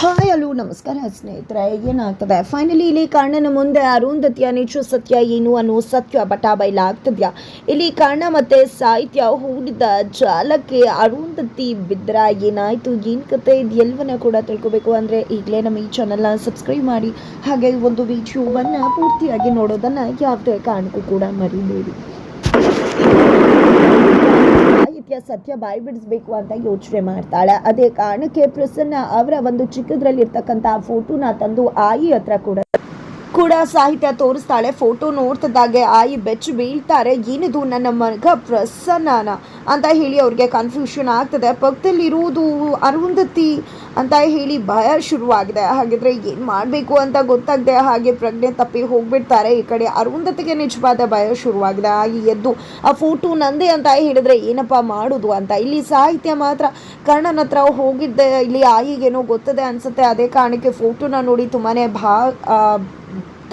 Hi hello ನಮಸ್ಕಾರ ಸ್ನೇಹಿತರೆ. ಏನಾಗ್ತದೆ? ಫೈನಲಿ ಇಲ್ಲಿ ಕರ್ಣನ ಮುಂದೆ ಅರುಂಧತಿಯ ನಿಜ ಸತ್ಯ, ಏನು ಅನ್ನೋ ಸತ್ಯ ಬಟಾ ಬಯಲಾಗ್ತದ್ಯಾ ಇಲ್ಲಿ ಕಾರಣ ಮತ್ತೆ ಸಾಹಿತ್ಯ ಹೂಡಿದ ಜಾಲಕ್ಕೆ ಅರುಂಧತಿ ಬಿದ್ರ. ಏನಾಯ್ತು? ಏನ್ ಕತೆ? ಇದು ಎಲ್ಲವನ್ನ ಕೂಡ ತಿಳ್ಕೊಬೇಕು ಅಂದ್ರೆ ಈಗಲೇ ನಮ್ಮ ಈ ಚಾನಲ್ನ ಸಬ್ಸ್ಕ್ರೈಬ್ ಮಾಡಿ. ಹಾಗೆ ಒಂದು ವಿಡಿಯೋವನ್ನ ಪೂರ್ತಿಯಾಗಿ ನೋಡೋದನ್ನ ಯಾವುದೇ ಕಾರಣಕ್ಕೂ ಕೂಡ ಮರಿಬೇಡಿ. ಸಾಹಿತ್ಯ ಸತ್ಯ ಬಾಯಿ ಬಿಡಿಸ್ಬೇಕು ಅಂತ ಯೋಚನೆ ಮಾಡ್ತಾಳೆ. ಅದೇ ಕಾರಣಕ್ಕೆ ಪ್ರಸನ್ನ ಅವರ ಒಂದು ಚಿಕ್ಕದ್ರಲ್ಲಿ ಚಿಕ್ಕದ್ರಲ್ಲಿರ್ತಕ್ಕಂಥ ಫೋಟೋನ ತಂದು ಆಯಿ ಹತ್ರ ಕೂಡ ಕೂಡ ಸಾಹಿತ್ಯ ತೋರಿಸ್ತಾಳೆ. ಫೋಟೋ ನೋಡ್ತಿದ್ದಾಗೆ ಆಯಿ ಬೆಚ್ಚು ಬೀಳ್ತಾರೆ. ಏನಿದು ನನ್ನ ಮಗ ಪ್ರಸನ್ನನ? ಅಂತ ಹೇಳಿ ಅವ್ರಿಗೆ ಕನ್ಫ್ಯೂಷನ್ ಆಗ್ತದೆ. ಪಕ್ಕದಲ್ಲಿರುವುದು ಅರುಂಧತಿ ಅಂತ ಹೇಳಿ ಭಯ ಶುರುವಾಗಿದೆ. ಹಾಗಿದ್ರೆ ಏನು ಮಾಡಬೇಕು ಅಂತ ಗೊತ್ತಾಗದೆ ಹಾಗೆ ಪ್ರಜ್ಞೆ ತಪ್ಪಿ ಹೋಗ್ಬಿಡ್ತಾರೆ. ಈ ಕಡೆ ಅರುಂಧತಿಗೆ ನಿಜವಾದ ಭಯ ಶುರುವಾಗಿದೆ. ಹಾಗೆ ಎದ್ದು ಆ ಫೋಟೋ ನಂದೇ ಅಂತ ಹೇಳಿದ್ರೆ ಏನಪ್ಪ ಮಾಡೋದು ಅಂತ. ಇಲ್ಲಿ ಸಾಹಿತ್ಯ ಮಾತ್ರ ಕರ್ಣನ ಹತ್ರ ಹೋಗಿದ್ದೆ. ಇಲ್ಲಿ ಆಯಿಗೇನೋ ಗೊತ್ತದೆ ಅನ್ಸುತ್ತೆ. ಅದೇ ಕಾರಣಕ್ಕೆ ಫೋಟೋನ ನೋಡಿ ತುಂಬಾ ಭಾ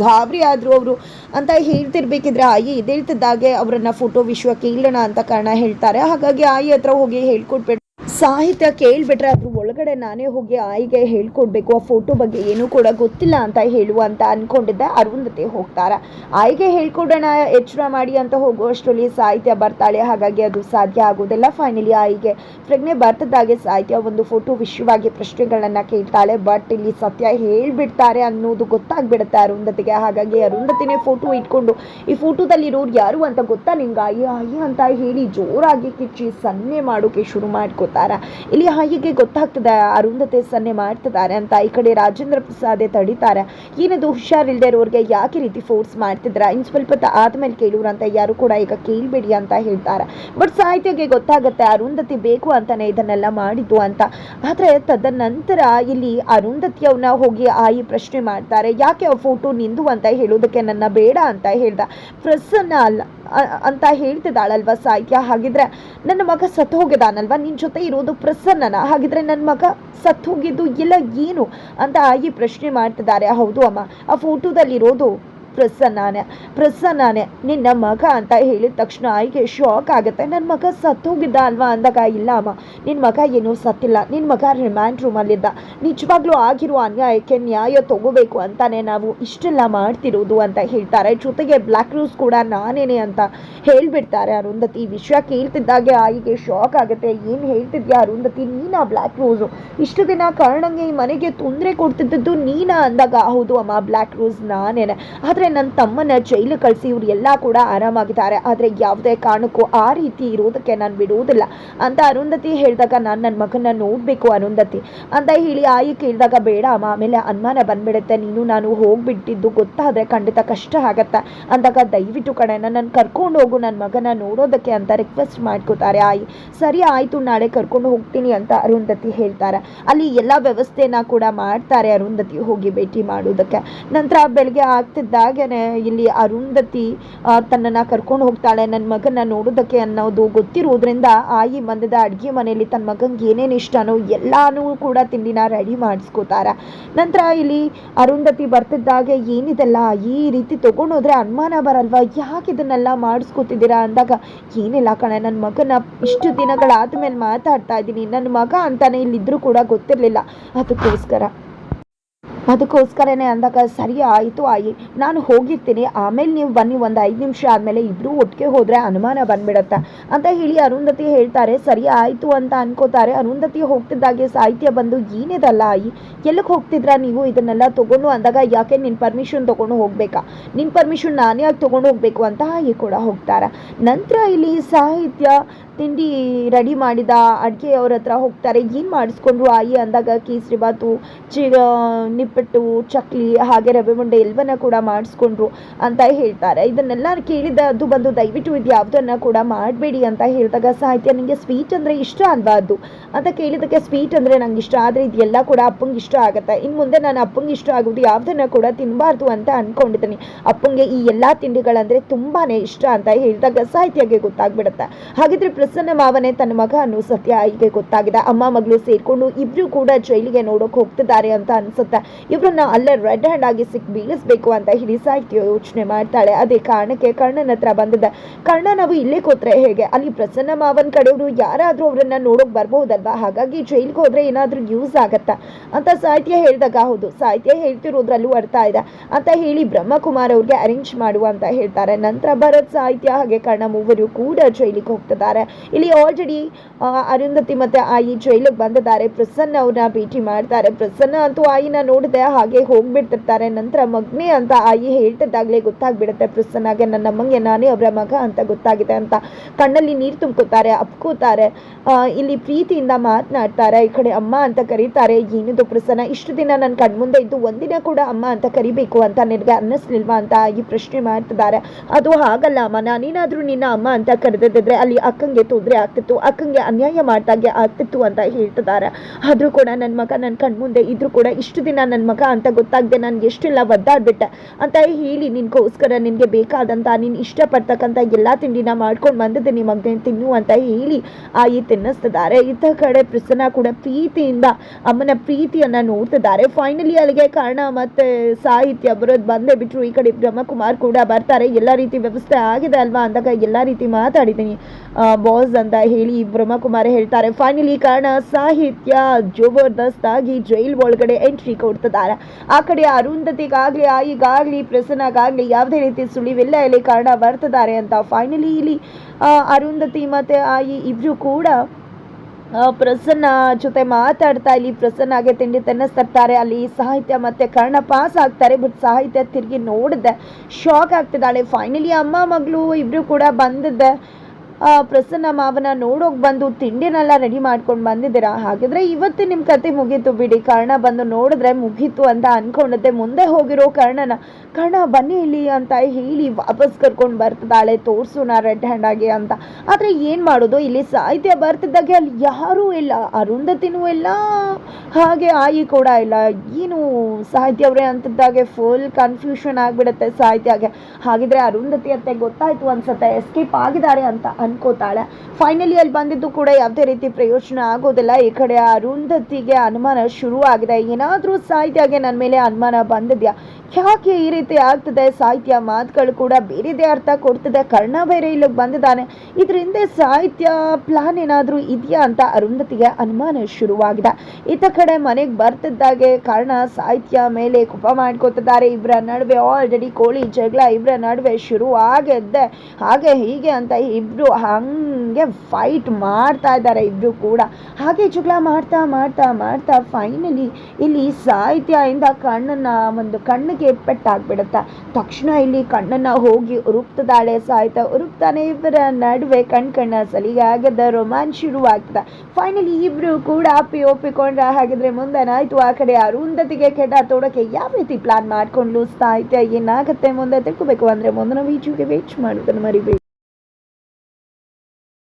ಗಾಬರಿ ಆದರೂ ಅವರು ಅಂತ ಹೇಳ್ತಿರ್ಬೇಕಿದ್ರೆ ಆಯಿ ಇದೇಳ್ತಿದ್ದಾಗೆ ಅವರನ್ನು ಫೋಟೋ ವಿಶ್ವಕ್ಕೆ ಕೇಳೋಣ ಅಂತ ಕಾರಣ ಹೇಳ್ತಾರೆ. ಹಾಗಾಗಿ ಆಯಿ ಹತ್ರ ಹೋಗಿ ಹೇಳ್ಕೊಟ್ಬಿಟ್ಟು ಸಾಹಿತ್ಯ ಕೇಳಿಬಿಟ್ರೆ ಅದ್ರ ಒಳಗಡೆ ನಾನೇ ಹೋಗಿ ಆಯಿಗೆ ಹೇಳ್ಕೊಡ್ಬೇಕು. ಆ ಫೋಟೋ ಬಗ್ಗೆ ಏನೂ ಕೂಡ ಗೊತ್ತಿಲ್ಲ ಅಂತ ಹೇಳುವ ಅಂತ ಅಂದ್ಕೊಂಡಿದ್ದೆ ಅರುಂಧತಿ ಹೋಗ್ತಾರೆ. ಆಯಿಗೆ ಹೇಳ್ಕೊಡೋಣ ಎಚ್ಚರ ಮಾಡಿ ಅಂತ ಹೋಗುವಷ್ಟರಲ್ಲಿ ಸಾಹಿತ್ಯ ಬರ್ತಾಳೆ. ಹಾಗಾಗಿ ಅದು ಸಾಧ್ಯ ಆಗೋದಿಲ್ಲ. ಫೈನಲಿ ಆಯಿಗೆ ಪ್ರಜ್ಞೆ ಬರ್ತದಾಗೆ ಸಾಹಿತ್ಯ ಒಂದು ಫೋಟೋ ವಿಷಯವಾಗಿ ಪ್ರಶ್ನೆಗಳನ್ನ ಕೇಳ್ತಾಳೆ. ಬಟ್ ಇಲ್ಲಿ ಸತ್ಯ ಹೇಳಿಬಿಡ್ತಾರೆ ಅನ್ನೋದು ಗೊತ್ತಾಗ್ಬಿಡುತ್ತೆ ಅರುಂಧತಿಗೆ. ಹಾಗಾಗಿ ಅರುಂಧತಿನೇ ಫೋಟೋ ಇಟ್ಕೊಂಡು, ಈ ಫೋಟೋದಲ್ಲಿ ಇರೋರು ಯಾರು ಅಂತ ಗೊತ್ತಾ? ನಿಂಗೆ ಅಯ್ಯ ಅಯ್ಯ ಅಂತ ಹೇಳಿ ಜೋರಾಗಿ ಕಿಚ್ಚಿ ಸನ್ನೆ ಮಾಡೋಕೆ ಶುರು ಮಾಡ್ಕೋತಾರೆ. ಇಲ್ಲಿ ಹಾಯಿಗೆ ಗೊತ್ತಾಗ್ತದೆ, ಅರುಂಧತಿ ಸನ್ನೆ ಮಾಡ್ತಿದ್ದಾರೆ ಅಂತ ಈ ಕಡೆ ರಾಜೇಂದ್ರ ಪ್ರಸಾದೆ ತಡೀತಾರೆ. ಏನದು ಹುಷಾರಿಲ್ಲದೆ ಇರೋರಿಗೆ ಯಾಕೆ ರೀತಿ ಫೋರ್ಸ್ ಮಾಡ್ತಿದ್ರ ಇನ್ ಸ್ವಲ್ಪ ಆದ್ಮೇಲೆ ಕೇಳೂರು ಅಂತ ಯಾರು ಕೂಡ ಈಗ ಕೇಳಬೇಡಿ ಅಂತ ಹೇಳ್ತಾರೆ. ಬಟ್ ಸಾಹಿತ್ಯಗೆ ಗೊತ್ತಾಗುತ್ತೆ, ಅರುಂಧತಿ ಬೇಕು ಅಂತಾನೆ ಇದನ್ನೆಲ್ಲ ಮಾಡಿದ್ದು ಅಂತ. ಆದರೆ ತದನಂತರ ಇಲ್ಲಿ ಅರುಂಧತಿಯವನ್ನ ಹೋಗಿ ಆಯಿ ಪ್ರಶ್ನೆ ಮಾಡ್ತಾರೆ, ಯಾಕೆ ಆ ಫೋಟೋ ನಿಂದು ಅಂತ ಹೇಳೋದಕ್ಕೆ ನನ್ನ ಬೇಡ ಅಂತ ಹೇಳ್ದ. ಪ್ರಸನ್ನ ಅಲ್ಲ ಅಂತ ಹೇಳ್ತಿದ್ದಾಳಲ್ವಾ ಸಾಹಿತ್ಯ ಹಾಗಿದ್ರೆ ನನ್ನ ಮಗ ಸತ್ತು ಹೋಗಿದಾನಲ್ವಾ ನಿನ್ ಜೊತೆ ಇರೋದು ಪ್ರಸನ್ನನ? ಹಾಗಿದ್ರೆ ನನ್ನ ಮಗ ಸತ್ತು ಹೋಗಿದ್ದು ಎಲ್ಲ ಏನು? ಅಂತ ಆಗಿ ಪ್ರಶ್ನೆ ಮಾಡ್ತಿದ್ದಾರೆ. ಹೌದು ಅಮ್ಮ, ಆ ಫೋಟೋದಲ್ಲಿರೋದು ಪ್ರಸನ್ನನೇ ಪ್ರಸನ್ನನೇ, ನಿನ್ನ ಮಗ ಅಂತ ಹೇಳಿದ ತಕ್ಷಣ ಆಯ್ಕೆ ಶಾಕ್ ಆಗುತ್ತೆ. ನನ್ನ ಮಗ ಸತ್ತೋಗಿದ್ದ ಅಲ್ವಾ ಅಂದಾಗ, ಇಲ್ಲ ಅಮ್ಮ ನಿನ್ನ ಮಗ ಏನೂ ಸತ್ತಿಲ್ಲ. ನಿನ್ನ ಮಗ ರಿಮ್ಯಾಂಡ್ ರೂಮಲ್ಲಿದ್ದ ನಿಜವಾಗ್ಲೂ ಆಗಿರೋ ಅನ್ಯಾಯಕ್ಕೆ ನ್ಯಾಯ ತಗೋಬೇಕು ಅಂತಾನೆ ನಾವು ಇಷ್ಟೆಲ್ಲ ಮಾಡ್ತಿರೋದು ಅಂತ ಹೇಳ್ತಾರೆ. ಜೊತೆಗೆ ಬ್ಲ್ಯಾಕ್ ರೂಸ್ ಕೂಡ ನಾನೇನೆ ಅಂತ ಹೇಳ್ಬಿಡ್ತಾರೆ ಅರುಂಧತಿ. ವಿಷಯ ಕೇಳ್ತಿದ್ದಾಗೆ ಆಯಿಗೆ ಶಾಕ್ ಆಗುತ್ತೆ. ಏನು ಹೇಳ್ತಿದ್ಯಾ ಅರುಂಧತಿ? ನೀನಾ ಬ್ಲ್ಯಾಕ್ ರೋಸು ಇಷ್ಟು ದಿನ ಕಾರಣಂಗೆ ಈ ಮನೆಗೆ ತೊಂದರೆ ಕೊಡ್ತಿದ್ದದ್ದು ನೀನಾ ಅಂದಾಗ. ಹೌದು ಅಮ್ಮ ಬ್ಲ್ಯಾಕ್ ರೋಸ್ ನಾನೇನೆ. ಆದರೆ ನನ್ನ ತಮ್ಮನ ಜೈಲು ಕಳಿಸಿ ಇವ್ರು ಎಲ್ಲ ಕೂಡ ಆರಾಮಾಗಿದ್ದಾರೆ. ಆದರೆ ಯಾವುದೇ ಕಾರಣಕ್ಕೂ ಆ ರೀತಿ ಇರೋದಕ್ಕೆ ನಾನು ಬಿಡುವುದಿಲ್ಲ. ಅಂತ ಅರುಂಧತಿ ಹೇಳಿದಾಗ ನಾನು ನನ್ನ ಮಗನ ನೋಡಬೇಕು ಅರುಂಧತಿ. ಅಂತ ಹೇಳಿ ಆಯಿ ಕೇಳಿದಾಗ, ಬೇಡ ಅಮ್ಮ, ಆಮೇಲೆ ಅನುಮಾನ ಬಂದ್ಬಿಡುತ್ತೆ. ನೀನು ನಾನು ಹೋಗ್ಬಿಟ್ಟಿದ್ದು ಗೊತ್ತಾದರೆ ಖಂಡಿತ ಕಷ್ಟ ಆಗತ್ತೆ. ಅಂದಾಗ, ದಯವಿಟ್ಟು ಕಡೆ ನನ್ನನ್ನು ಕರ್ಕೊಂಡು ಹೋಗು. ನನ್ನ ಮಗನ ನೋಡೋದಕ್ಕೆ ಅಂತ ರಿಕ್ವೆಸ್ಟ್ ಮಾಡ್ಕೋತಾರೆ ಆಯಿ. ಸರಿ ಆಯಿತು, ನಾಳೆ ಕರ್ಕೊಂಡು ಹೋಗ್ತೀನಿ, ಅಂತ ಅರುಂಧತಿ ಹೇಳ್ತಾರೆ. ಅಲ್ಲಿ ಎಲ್ಲ ವ್ಯವಸ್ಥೆನ ಕೂಡ ಮಾಡ್ತಾರೆ ಅರುಂಧತಿ ಹೋಗಿ ಭೇಟಿ ಮಾಡೋದಕ್ಕೆ. ನಂತರ ಬೆಳಗ್ಗೆ ಆಗ್ತಿದ್ದಾಗೇನೆ ಇಲ್ಲಿ ಅರುಂಧತಿ ತನ್ನನ್ನು ಕರ್ಕೊಂಡು ಹೋಗ್ತಾಳೆ ನನ್ನ ಮಗನ ನೋಡೋದಕ್ಕೆ ಅನ್ನೋದು ಗೊತ್ತಿರೋದ್ರಿಂದ ಆಯಿ ಮಂದದ ಅಡುಗೆ ಮನೆಯಲ್ಲಿ ತನ್ನ ಮಗಂಗೆ ಏನೇನು ಇಷ್ಟನೋ ಎಲ್ಲಾನು ಕೂಡ ತಿಂಡಿನ ರೆಡಿ ಮಾಡಿಸ್ಕೋತಾರೆ. ನಂತರ ಇಲ್ಲಿ ಅರುಂಧತಿ ಬರ್ತಿದ್ದಾಗೆ, ಏನಿದೆಲ್ಲ ಈ ರೀತಿ ತಗೊಂಡೋದ್ರೆ ಅನುಮಾನ ಬರಲ್ವಾ? ಯಾಕೆ ಇದನ್ನೆಲ್ಲ ಮಾಡಿಸ್ಕೋತಿದ್ದೀರಾ ಅಂದಾಗ, ಏನಿಲ್ಲ ಕಣೆ ನನ್ನ ಮಗನ ಇಷ್ಟು ದಿನಗಳಾದ್ಮೇಲೆ ಮಾತಾಡ್ತಾ ಇದ್ದೀನಿ ನನ್ನ ಮಗ ಅಂತಾನೆ ಇಲ್ಲಿದ್ರು ಕೂಡ ಗೊತ್ತಿರಲಿಲ್ಲ. ಅದಕ್ಕೋಸ್ಕರ. ಅದಕ್ಕೋಸ್ಕರನೇ ಅಂದಾಗ ಸರಿ ಆಯಿತು, ಆಯಿ, ನಾನು ಹೋಗಿರ್ತೀನಿ, ಆಮೇಲೆ ನೀವು ಬನ್ನಿ, ಒಂದು ಐದು ನಿಮಿಷ ಆದಮೇಲೆ ಇಬ್ಬರು ಒಟ್ಟಿಗೆ ಹೋದರೆ ಅನುಮಾನ ಬಂದ್ಬಿಡತ್ತೆ ಅಂತ ಹೇಳಿ ಅರುಂಧತಿ ಹೇಳ್ತಾರೆ. ಸರಿ ಆಯಿತು ಅಂತ ಅನ್ಕೋತಾರೆ. ಅರುಂಧತಿ ಹೋಗ್ತಿದ್ದಾಗೆ ಸಾಹಿತ್ಯ ಬಂದು, ಏನಿದಲ್ಲ ಆಯಿ ಎಲ್ಲಿಗೆ ಹೋಗ್ತಿದ್ರಾ ನೀವು ಇದನ್ನೆಲ್ಲ ತೊಗೊಂಡು? ಅಂದಾಗ, ಯಾಕೆ ನಿನ್ನ ಪರ್ಮಿಷನ್ ತೊಗೊಂಡು ಹೋಗ್ಬೇಕಾ? ನಿನ್ನ ಪರ್ಮಿಷನ್ ನಾನು ಯಾಕೆ ತೊಗೊಂಡು ಹೋಗ್ಬೇಕು ಅಂತ ಆಯಿ ಕೂಡ ಹೋಗ್ತಾರೆ. ನಂತರ ಇಲ್ಲಿ ಸಾಹಿತ್ಯ ತಿಂಡಿ ರೆಡಿ ಮಾಡಿದ ಅಡುಗೆಯವ್ರ ಹತ್ರ ಹೋಗ್ತಾರೆ. ಏನು ಮಾಡಿಸ್ಕೊಂಡ್ರು ಆಯಿ ಅಂದಾಗ ಕೇಸರಿ ಬಾತು ಚಿ ನಿಪ್ಪಟ್ಟು ಚಕ್ಲಿ, ಹಾಗೆ ರವೆ ಉಂಡೆ ಎಲ್ಲವನ್ನ ಕೂಡ ಮಾಡಿಸ್ಕೊಂಡ್ರು ಅಂತ ಹೇಳ್ತಾರೆ. ಇದನ್ನೆಲ್ಲ ಕೇಳಿದ ಅದು ಬಂದು ದಯವಿಟ್ಟು ಇದು ಯಾವುದನ್ನ ಕೂಡ ಮಾಡಬೇಡಿ ಅಂತ ಹೇಳಿದಾಗ, ಸಾಹಿತ್ಯ ನಿಮಗೆ ಸ್ವೀಟ್ ಅಂದರೆ ಇಷ್ಟ ಅಲ್ವಾ ಅದು? ಅಂತ ಕೇಳಿದಕ್ಕೆ ಸ್ವೀಟ್ ಅಂದರೆ ನಂಗೆ ಇಷ್ಟ, ಆದರೆ ಇದೆಲ್ಲ ಕೂಡ ಅಪ್ಪಂಗೆ ಇಷ್ಟ ಆಗುತ್ತೆ. ಇನ್ನು ಮುಂದೆ ನಾನು ಅಪ್ಪಂಗೆ ಇಷ್ಟ ಆಗೋದು ಯಾವುದನ್ನ ಕೂಡ ತಿನ್ನಬಾರ್ದು ಅಂತ ಅಂದ್ಕೊಂಡಿದ್ದೀನಿ ಅಪ್ಪಂಗೆ ಈ ಎಲ್ಲ ತಿಂಡಿಗಳಂದರೆ ತುಂಬಾ ಇಷ್ಟ ಅಂತ ಹೇಳಿದಾಗ ಸಾಹಿತ್ಯಗೆ ಗೊತ್ತಾಗ್ಬಿಡುತ್ತೆ. ಹಾಗಿದ್ರೆ ಪ್ರಸನ್ನ ಮಾವನೇ ತನ್ನ ಮಗ ಅನ್ನೋ ಸತ್ಯ ಹೀಗೆ ಗೊತ್ತಾಗಿದೆ. ಅಮ್ಮ, ಮಗಳು ಸೇರಿಕೊಂಡು ಇಬ್ರು ಕೂಡ ಜೈಲಿಗೆ ನೋಡೋಕೆ ಹೋಗ್ತಿದ್ದಾರೆ ಅಂತ ಅನ್ಸುತ್ತೆ. ಇವ್ರನ್ನ ಅಲ್ಲೇ ರೆಡ್ ಹ್ಯಾಂಡ್ ಆಗಿ ಸಿಕ್ ಬೀಳಿಸ್ಬೇಕು ಅಂತ ಹಿರಿ ಸಾಹಿತ್ಯ ಯೋಚನೆ ಮಾಡ್ತಾಳೆ. ಅದೇ ಕಾರಣಕ್ಕೆ ಕರ್ಣನ ಹತ್ರ ಬಂದಿದೆ ಕರ್ಣ ನಾವು ಇಲ್ಲೇ ಕೂತ್ರೆ ಹೇಗೆ? ಅಲ್ಲಿ ಪ್ರಸನ್ನ ಮಾವನ್ ಕಡೆಯವರು ಯಾರಾದ್ರೂ ಅವ್ರನ್ನ ನೋಡೋಕ್ ಬರ್ಬಹುದಲ್ವಾ ಹಾಗಾಗಿ ಜೈಲ್ಗೆ ಹೋದ್ರೆ ಏನಾದ್ರೂ ಯೂಸ್ ಆಗತ್ತಾ? ಅಂತ ಸಾಹಿತ್ಯ ಹೇಳಿದಾಗ, ಹೌದು, ಸಾಹಿತ್ಯ ಹೇಳ್ತಿರೋದ್ರಲ್ಲೂ ಅರ್ಥ ಇದೆ. ಅಂತ ಹೇಳಿ ಬ್ರಹ್ಮಕುಮಾರ್ ಅವ್ರಿಗೆ ಅರೇಂಜ್ ಮಾಡುವ ಅಂತ ಹೇಳ್ತಾರೆ. ನಂತರ ಭರತ್ ಸಾಹಿತ್ಯ ಹಾಗೆ ಕರ್ಣ ಮೂವರು ಕೂಡ ಜೈಲಿಗೆ ಹೋಗ್ತಿದ್ದಾರೆ. ಇಲ್ಲಿ ಆಲ್ರೆಡಿ ಅರುಂಧತಿ ಮತ್ತೆ ಆಯಿ ಜೈಲಿಗೆ ಬಂದಿದ್ದಾರೆ. ಪ್ರಸನ್ನ ಅವ್ರನ್ನ ಭೇಟಿ ಮಾಡ್ತಾರೆ. ಪ್ರಸನ್ನ ಅಂತೂ ಆಯಿನ ನೋಡಿದೆ. ಹಾಗೆ ಹೋಗ್ಬಿಡ್ತಿರ್ತಾರೆ. ನಂತರ ಮಗ್ನಿ ಅಂತ ಆಯಿ ಹೇಳ್ತಿದ್ದಾಗಲೇ ಗೊತ್ತಾಗ್ಬಿಡುತ್ತೆ, ಪ್ರಸನ್ನಾಗೆ, ನನ್ನ ಅಮ್ಮಂಗೆ ನಾನೇ ಅವರ ಮಗ ಅಂತ ಗೊತ್ತಾಗಿದೆ ಅಂತ. ಕಣ್ಣಲ್ಲಿ ನೀರು ತುಂಬ್ಕೋತಾರೆ, ಅಪ್ಕೋತಾರೆ. ಇಲ್ಲಿ ಪ್ರೀತಿಯಿಂದ ಮಾತನಾಡ್ತಾರೆ. ಈ ಕಡೆ ಅಮ್ಮ ಅಂತ ಕರೀತಾರೆ, ಏನಿದು ಪ್ರಸನ್ನ, ಇಷ್ಟು ದಿನ ನನ್ನ ಕಣ್ಮುಂದೆ ಇದ್ದು ಒಂದಿನ ಕೂಡ ಅಮ್ಮ ಅಂತ ಕರಿಬೇಕು ಅಂತ ನಿನಗೆ ಅನ್ನಿಸ್ಲಿಲ್ವಾ? ಅಂತ ಆಗಿ ಪ್ರಶ್ನೆ ಮಾಡ್ತಿದ್ದಾರೆ. ಅದು ಹಾಗಲ್ಲ ಅಮ್ಮ, ನಾನೇನಾದ್ರೂ ನಿನ್ನ ಅಮ್ಮ ಅಂತ ಕರೆದಿದ್ರೆ ಅಲ್ಲಿ ಅಕ್ಕಂಗೆ ತೊಂದರೆ ಆಗ್ತಿತ್ತು, ಅಕ್ಕಂಗೆ ಅನ್ಯಾಯ ಮಾಡ್ದಾಗೆ ಆಗ್ತಿತ್ತು ಅಂತ ಹೇಳ್ತಿದ್ದಾರೆ. ಆದ್ರೂ ಕೂಡ ನನ್ನ ಮಗ ನನ್ನ ಕಣ್ಮುಂದೆ ಇದ್ರೂ ಕೂಡ ಇಷ್ಟು ದಿನ ನನ್ನ ಮಗ ಅಂತ ಗೊತ್ತಾಗದೆ ನಾನು ಎಷ್ಟೆಲ್ಲ ಒದ್ದಾಡ್ಬಿಟ್ಟೆ. ಅಂತ ಹೇಳಿ ನಿನ್ಗೋಸ್ಕರ ನಿನಗೆ ಬೇಕಾದಂಥ ನೀನು ಇಷ್ಟಪಡ್ತಕ್ಕಂಥ ಎಲ್ಲ ತಿಂಡಿನ ಮಾಡ್ಕೊಂಡು ಬಂದಿದ್ದೀನಿ ಮಗನೇ ತಿನ್ನು ಅಂತ ಹೇಳಿ ಆಯಿ ತಿನ್ನಿಸ್ತಿದ್ದಾರೆ. ಇತ್ತ ಕಡೆ ಪ್ರಸನ್ನ ಕೂಡ ಪ್ರೀತಿಯಿಂದ ಅಮ್ಮನ ಪ್ರೀತಿಯನ್ನ ನೋಡ್ತಿದ್ದಾರೆ. ಫೈನಲಿ ಅಲ್ಲಿಗೆ ಕಾರಣ ಮತ್ತು ಸಾಹಿತ್ಯ ಬರೋದು ಬಂದೇ ಬಿಟ್ರು. ಈ ಕಡೆ ಬ್ರಹ್ಮಕುಮಾರ್ ಕೂಡ ಬರ್ತಾರೆ. ಎಲ್ಲ ರೀತಿ ವ್ಯವಸ್ಥೆ ಆಗಿದೆ ಅಲ್ವಾ? ಅಂದಾಗ ಎಲ್ಲ ರೀತಿ ಮಾತಾಡಿದ್ದೀನಿ. ಬಾಸ್ ಅಂತ ಹೇಳಿ ಬ್ರಹ್ಮಕುಮಾರ್ ಹೇಳ್ತಾರೆ. ಫೈನಲಿ ಕಾರಣ ಸಾಹಿತ್ಯ ಜಬರ್ದಸ್ತ್ ಆಗಿ ಜೈಲ್ ಒಳಗಡೆ ಎಂಟ್ರಿ ಕೊಡ್ತಿದ್ದಾರೆ ಆ ಕಡೆ ಅರುಂಧತಿಗಾಗ್ಲಿ, ಆಯಿಗಾಗ್ಲಿ, ಪ್ರಸನ್ನಗಾಗ್ಲಿ ಯಾವುದೇ ರೀತಿ ಸುಳಿವಿಲ್ಲ. ಇಲ್ಲಿ ಕಾರಣ ಬರ್ತಿದ್ದಾರೆ ಅಂತ ಫೈನಲಿ ಇಲ್ಲಿ ಅರುಂಧತಿ ಮತ್ತೆ ಆಯಿ ಇಬ್ರು ಕೂಡ ಪ್ರಸನ್ನ ಜೊತೆ ಮಾತಾಡ್ತಾ ಇಲ್ಲಿ ಪ್ರಸನ್ನಗೆ ತಿಂಡಿ ತಿನ್ನಿಸ್ತಾರೆ ಅಲ್ಲಿ ಸಾಹಿತ್ಯ ಮತ್ತೆ ಕರ್ಣ ಪಾಸ್ ಆಗ್ತಾರೆ ಬಟ್ ಸಾಹಿತ್ಯ ತಿರುಗಿ ನೋಡಿದೆ. ಶಾಕ್ ಆಗ್ತಿದ್ದಾಳೆ. ಫೈನಲಿ ಅಮ್ಮ ಮಗಳು ಇಬ್ರು ಕೂಡ ಬಂದಿದ್ದೆ ಪ್ರಸನ್ನ ಮಾವನ ನೋಡೋಕೆ ಬಂದು ತಿಂಡಿನೆಲ್ಲ ರೆಡಿ ಮಾಡ್ಕೊಂಡು ಬಂದಿದ್ದೀರಾ? ಹಾಗಿದ್ರೆ ಇವತ್ತು ನಿಮ್ಮ ಕತೆ ಮುಗೀತು ಬಿಡಿ. ಕರ್ಣ ಬಂದು ನೋಡಿದ್ರೆ ಮುಗೀತು ಅಂತ ಅನ್ಕೊಂಡತೆ. ಮುಂದೆ ಹೋಗಿರೋ ಕರ್ಣನ, ಕರ್ಣ, ಬನ್ನಿ ಇಲ್ಲಿ ಅಂತ ಹೇಳಿ ವಾಪಸ್ ಕರ್ಕೊಂಡು ಬರ್ತಿದ್ದಾಳೆ ತೋರ್ಸೋಣ ರೆಡ್ ಹ್ಯಾಂಡ್ ಆಗಿ ಅಂತ. ಆದ್ರೆ ಏನು ಮಾಡೋದು? ಇಲ್ಲಿ ಸಾಹಿತ್ಯ ಬರ್ತಿದ್ದಾಗೆ ಅಲ್ಲಿ ಯಾರೂ ಇಲ್ಲ. ಅರುಂಧತಿನೂ ಇಲ್ಲ. ಹಾಗೆ ಆಯಿ ಕೂಡ ಇಲ್ಲ. ಏನು ಸಾಹಿತ್ಯ ಅವರೇ ಅಂತಿದ್ದಾಗೆ ಫುಲ್ ಕನ್ಫ್ಯೂಷನ್ ಆಗಿಬಿಡುತ್ತೆ ಸಾಹಿತ್ಯಗೆ. ಹಾಗಿದ್ರೆ ಅರುಂಧತಿ ಅತ್ತೆ ಗೊತ್ತಾಯ್ತು ಅನ್ಸುತ್ತೆ. ಎಸ್ಕೇಪ್ ಆಗಿದ್ದಾರೆ ಅಂತ. ಅನ್ಕೋತಾಳೆ. ಫೈನಲಿ ಅಲ್ಲಿ ಬಂದಿದ್ದು ಕೂಡ ಯಾವುದೇ ರೀತಿ ಪ್ರಯೋಜನ ಆಗೋದಿಲ್ಲ. ಈ ಕಡೆ ಅರುಂಧತಿಗೆ ಅನುಮಾನ ಶುರು ಏನಾದರೂ ಏನಾದ್ರೂ ಸಾಹಿತ್ಯಗೆ ನನ್ನ ಮೇಲೆ ಅನುಮಾನ ಬಂದಿದ್ಯಾ? ಯಾಕೆ ಈ ರೀತಿ ಆಗ್ತದೆ? ಸಾಹಿತ್ಯ ಮಾತುಗಳು ಕೂಡ ಬೇರೆದೇ ಅರ್ಥ ಕೊಡ್ತದೆ. ಕರ್ಣ ಬೇರೆ ಇಲ್ಲಿಗೆ ಬಂದಿದ್ದಾನೆ. ಇದ್ರ ಸಾಹಿತ್ಯ ಪ್ಲಾನ್ ಏನಾದರೂ ಇದೆಯಾ ಅಂತ ಅರುಂಧತಿಗೆ ಅನುಮಾನ ಶುರುವಾಗಿದೆ. ಇತ್ತ ಕಡೆ ಮನೆಗೆ ಬರ್ತಿದ್ದಾಗೆ ಕಾರಣ ಸಾಹಿತ್ಯ ಮೇಲೆ ಕೋಪ ಮಾಡ್ಕೋತಿದ್ದಾರೆ. ಇಬ್ಬರ ನಡುವೆ ಆಲ್ರೆಡಿ ಕೋಳಿ ಜಗಳ ಇಬ್ಬರ ನಡುವೆ ಶುರು ಆಗಿದ್ದೆ ಹಾಗೆ ಹೀಗೆ ಅಂತ ಇಬ್ಬರು ಹಂಗೆ ಫೈಟ್ ಮಾಡ್ತಾ ಇದ್ದಾರೆ ಇಬ್ಬರು ಕೂಡ. ಹಾಗೆ ಜಗಳ ಮಾಡ್ತಾ ಮಾಡ್ತಾ ಮಾಡ್ತಾ ಫೈನಲಿ ಇಲ್ಲಿ ಸಾಹಿತ್ಯ ಇಂದ ಕಣ್ಣನ್ನ ಒಂದು ಕಣ್ಣಿಗೆ ಪೆಟ್ಟಾಗ್ಬಿಡುತ್ತೆ ತಕ್ಷಣ ಇಲ್ಲಿ ಕಣ್ಣನ್ನ ಹೋಗಿ ಉರುಪ್ತದಾಳೆ ಸಾಯ್ತಾ, ಉರುಪ್ತಾನೆ, ಇವರ ನಡುವೆ ಕಣ್ ಕಣ್ಣ ಸಲಿಗೆ ಆಗದ ರೊಮ್ಯಾನ್ಸ್ ಶುರುವಾಗ್ತದೆ. ಫೈನಲಿ ಇಬ್ರು ಕೂಡ ಅಪ್ಪಿ ಒಪ್ಪಿಕೊಂಡ್ರೆ, ಹಾಗಿದ್ರೆ ಮುಂದೇನಾಯ್ತು. ಆ ಕಡೆ ಅರುಂಧತಿಗೆ ಕೆಟ್ಟ ತೋಡಕ್ಕೆ ಯಾವ ರೀತಿ ಪ್ಲಾನ್ ಮಾಡ್ಕೊಂಡು ಐತೆ ಏನಾಗುತ್ತೆ ಮುಂದೆ ತಿಳ್ಕೊಬೇಕು. ಅಂದ್ರೆ ಮುಂದಿನ ವೀಡಿಯೋಗೆ ವೇಟ್ ಮಾಡೋದನ್ನು ಮರಿಬೇಡಿ.